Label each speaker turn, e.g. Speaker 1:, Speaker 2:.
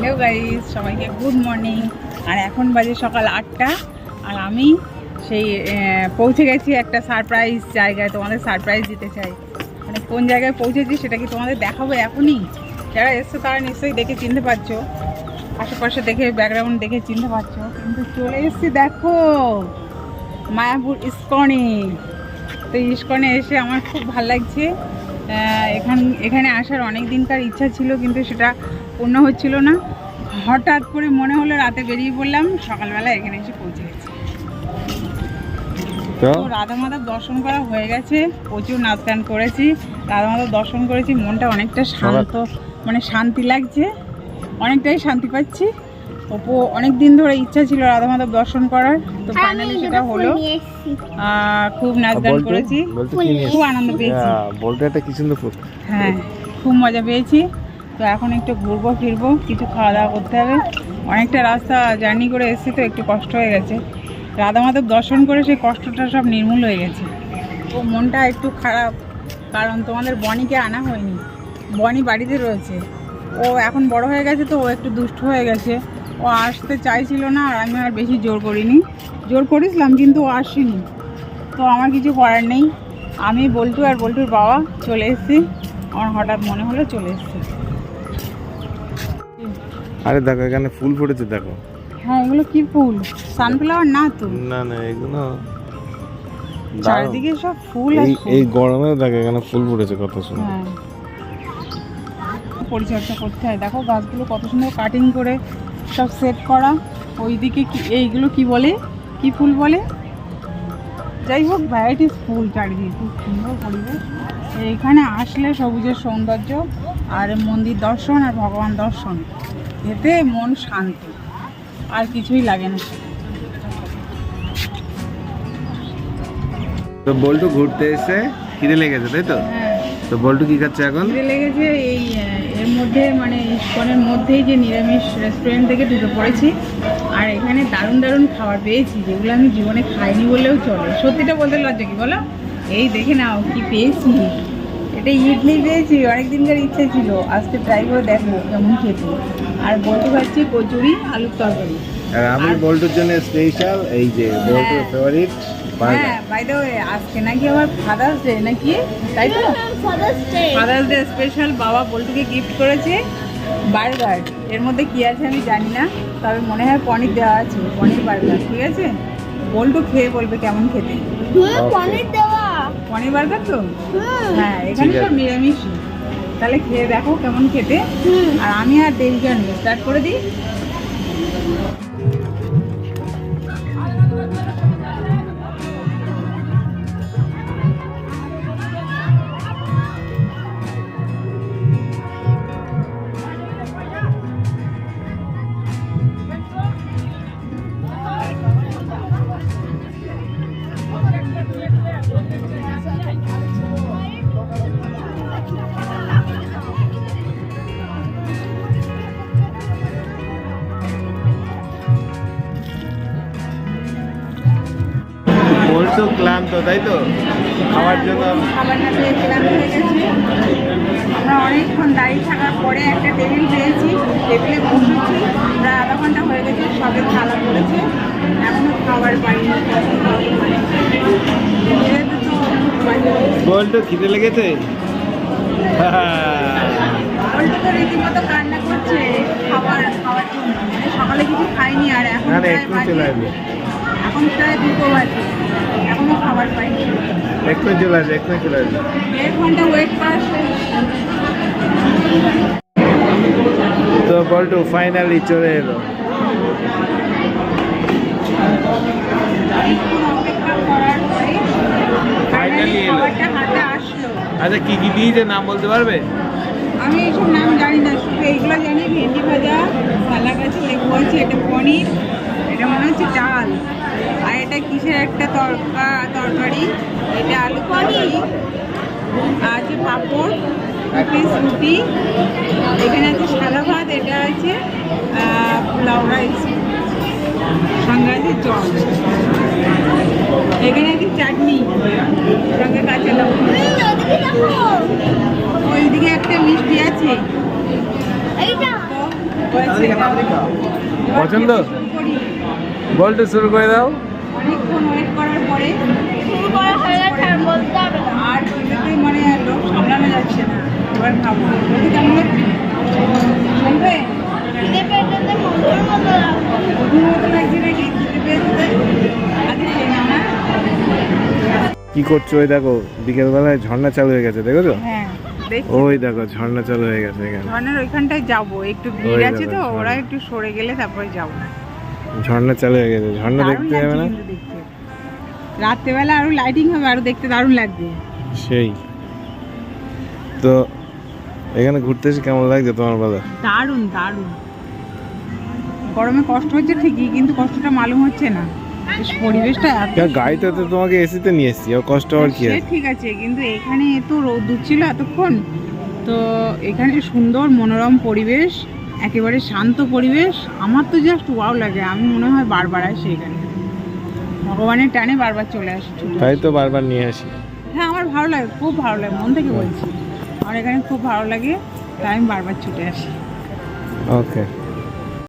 Speaker 1: Hello guys, সবাইকে good morning. আর এখন বাজে সকাল আটটা, আর আমি সেই পৌঁছে গেছি একটা সারপ্রাইজ জায়গায়, তোমাদের সারপ্রাইজ দিতে চাই। মানে কোন জায়গায় পৌঁছেছি সেটা কি তোমাদের দেখাবো এখনই? যারা এসছো তারা নিশ্চয়ই দেখে চিনতে পারছ। আশেপাশে দেখে ব্যাকগ্রাউন্ড দেখে চিনতে পারছ। কিন্তু চলে এসেছি, দেখো, মায়াপুর ইস্কনে। তো ইস্কনে এসে আমার খুব ভালো লাগছে। এখান, এখানে আসার অনেক দিনকার ইচ্ছা ছিল, কিন্তু সেটা পূর্ণ হচ্ছিল না। হঠাৎ করে মনে হলো রাতে বেরিয়ে পড়লাম সকালবেলা এখানে এসে পৌঁছে গেছি।
Speaker 2: তো?
Speaker 1: রাধা মাধব দর্শন করা হয়ে গেছে প্রচুর নাচ গান করেছি। রাধা মাধব দর্শন করেছি মনটা অনেকটা শান্ত মানে শান্তি লাগছে অনেকটাই শান্তি পাচ্ছি। অপু অনেক দিন ধরে ইচ্ছা ছিল রাধা মাধব দর্শন করার তো ফাইনালি সেটা হলো। খুব নাচ গান করেছি খুব আনন্দ পেয়েছি।
Speaker 2: হ্যাঁ, একটা কি সুন্দর
Speaker 1: হ্যাঁ খুব মজা পেয়েছি। তো এখন একটু ঘুরবো, ফিরবো, কিছু খাওয়া দাওয়া করতে হবে। অনেকটা রাস্তা জার্নি করে এসেছি তো, একটু কষ্ট হয়ে গেছে। রাধা মাধব দর্শন করে সেই কষ্টটা সব নির্মূল হয়ে গেছে। ও মনটা একটু খারাপ, কারণ তোমাদের বনিকে আনা হয়নি। বনি বাড়িতে রয়েছে। ও এখন বড় হয়ে গেছে তো, ও একটু দুষ্ট হয়ে গেছে। ও আসতে চাইছিল না, আর আমি আর বেশি জোর করিনি। জোর করেছিলাম, কিন্তু ও আসেনি। তো আমার কিছু করার নেই। আমি বল্টু আর বল্টুর বাবা চলে এসেছি। আমার হঠাৎ মনে হলো চলে এসেছি।
Speaker 2: আরে দেখো এখানে ফুল ফুটেছে দেখো।
Speaker 1: হ্যাঁ এগুলো কি ফুল? সানফ্লাওয়ার না তো?
Speaker 2: না না এগুলো।
Speaker 1: চারিদিকে সব ফুল আর
Speaker 2: এই গরমে দেখো এখানে ফুল ফুটেছে কত সুন্দর।
Speaker 1: হ্যাঁ। পরিচর্যা করতে হয়। দেখো গাছগুলো কত সুন্দর কাটিং করে সব সেট করা। ওইদিকে কি এইগুলো কি বলে? কি ফুল বলে? যাই হোক ভ্যারাইটিস ফুল চারিদিকে খুব সুন্দর পরিবেশ। এইখানে আসলে সবুজের সৌন্দর্য আর মন্দির দর্শন আর ভগবান দর্শন। এতে মন শান্তি। আর কিছুই লাগে না।
Speaker 2: তো বল্টু ঘুরতে এসে খিদে লেগেছে তাই তো?
Speaker 1: হ্যাঁ।
Speaker 2: তো বল্টু কি খাচ্ছে এখন?
Speaker 1: খিদে লেগেছে এই এর মধ্যে মানে ইস্কনের মধ্যেই যে নিরামিষ রেস্টুরেন্ট থেকে ঢুকে পড়েছি আর এখানে দারুণ দারুণ খাবার পেয়েছি যেগুলো আমি জীবনে খাইনি বললেও চলে। সত্যিটা বলতে লজ্জা কি বলো? এই দেখে নাও কি পেয়েছি। এটা ইডলি পেয়েছি অনেক দিনকার ইচ্ছে ছিল। আজকে ট্রাই করে দেখব কেমন খেতে। আর বলতে পারছি কচুরি আলুর তরকারি।
Speaker 2: আর আমি বল্টুর জন্য স্পেশাল এই যে বল্টুর
Speaker 1: হ্যাঁ।
Speaker 2: ফেভারিট
Speaker 1: হ্যাঁ বাই দ্য ওয়ে আজকে নাকি আবার ফাদার্স ডে নাকি? তাই তো? ফাদার্স ডে স্পেশাল বাবা বল্টুকে গিফট করেছে বার্গার এর মধ্যে কি আছে আমি জানি না তবে মনে হয় পনির দেওয়া আছে পনির বার্গার ঠিক আছে? বল্টু খেয়ে বলবে কেমন খেতে।
Speaker 3: পনির দেওয়া
Speaker 1: পনির বার্গার তো? হ্যাঁ এখানে সব নিরামিষ তাহলে খেয়ে দেখো কেমন খেতে। আর আমি আর দেরি জানি স্টার্ট করে দিই।
Speaker 2: বল্টু ক্লান্ত তাই তো? খাওয়ার জন্য?
Speaker 1: খাবার না পেয়ে ক্লান্ত হয়ে গেছে। আমরা অনেকক্ষণ দাঁড়িয়ে থাকার পরে একটা টেবিল পেয়েছি। টেবিলে বসেছি। প্রায় আধা ঘণ্টা হয়ে গেছে সবে থালা পড়েছে। এখনও খাবার পাইনি যেহেতু তো
Speaker 2: খিদে লেগেছে?
Speaker 1: রীতিমতো কান্না করছে খাবার খাওয়ার জন্য। মানে সকালে কিছু খাইনি আর এখন এখন প্রায় দুটো বাজে।
Speaker 2: একটু চলে আসবে একটু চলে আসবে তো বল্টু ফাইনালি চলে এলো। finally এলো। আচ্ছা কি কি দিয়েছে? নাম বলতে পারবে?
Speaker 1: আমি এইসব নাম জানি না শুধু এইগুলো জানি ভেন্ডি ভাজা সালাড আছে লেবু আছে এটা পনির এটা মনে হচ্ছে ডাল। আর এটা কিসের একটা তরকা তরকারি? এটা আলু পনির আর আছে পাঁপড় পিস রুটি এখানে আছে সাদা ভাত এটা আছে আহ, পোলাও রাইস সঙ্গে আছে জল। এখানে আছে চাটনি সঙ্গে কাঁচা
Speaker 3: দেখো
Speaker 1: ওইদিকে একটা মিষ্টি আছে।
Speaker 2: পছন্দ? বলতে শুরু করে দাও।
Speaker 1: অনেকক্ষণ ওয়েট করার পরে
Speaker 3: শুরু করা হয়ে গেছে আর বলতে হবে না।
Speaker 1: আর ওইটাতে মানে লোক সামলানো যাচ্ছে না এবার খাব। বলছি কেমন লাগছে
Speaker 3: খিদে পেটেতে মধুর মতো লাগবে
Speaker 1: মধুর মতো লাগছে নাকি? খেতে পেয়েছে আগে খেয়ে নাও না।
Speaker 2: কি করছ ওই দেখো বিকেল বেলায় ঝর্ণা চালু হয়ে গেছে দেখেছ?
Speaker 1: হ্যাঁ
Speaker 2: ওই দেখো ঝর্ণা চালু হয়ে গেছে এখানে।
Speaker 1: ঝর্ণার ওইখানটায় যাব একটু ভিড় আছে তো ওরা একটু সরে গেলে তারপরে যাব।
Speaker 2: ঝর্ণা চালু হয়ে গেছে ঝর্ণা দেখতে যাবে না?
Speaker 1: রাত্রেবেলা আরও লাইটিং হবে আরও দেখতে দারুণ লাগবে।
Speaker 2: সেই। তো এখানে ঘুরতে এসে কেমন লাগছে তোমার বলো
Speaker 1: দারুণ দারুণ। গরমে কষ্ট হচ্ছে ঠিকই কিন্তু কষ্টটা মালুম হচ্ছে না। বেশ পরিবেশটা এত
Speaker 2: গাড়িতে তো তোমাকে এসিতে নিয়ে এসছি আর কষ্ট হওয়ার কি আছে?
Speaker 1: ঠিক আছে কিন্তু এখানে তো রোদ ছিল এতক্ষণ। তো এখানে সুন্দর মনোরম পরিবেশ একেবারে শান্ত পরিবেশ। আমার তো জাস্ট ওয়াও লাগে। আমি মনে হয় বারবার আসি এখানে। ভগবানের টানে বারবার চলে আসি
Speaker 2: তাই তো বারবার নিয়ে আসি।
Speaker 1: হ্যাঁ আমার ভালো লাগে খুব ভালো লাগে মন থেকে বলছি। আমার এখানে খুব ভালো লাগে তাই আমি বারবার ছুটে আসি।
Speaker 2: ওকে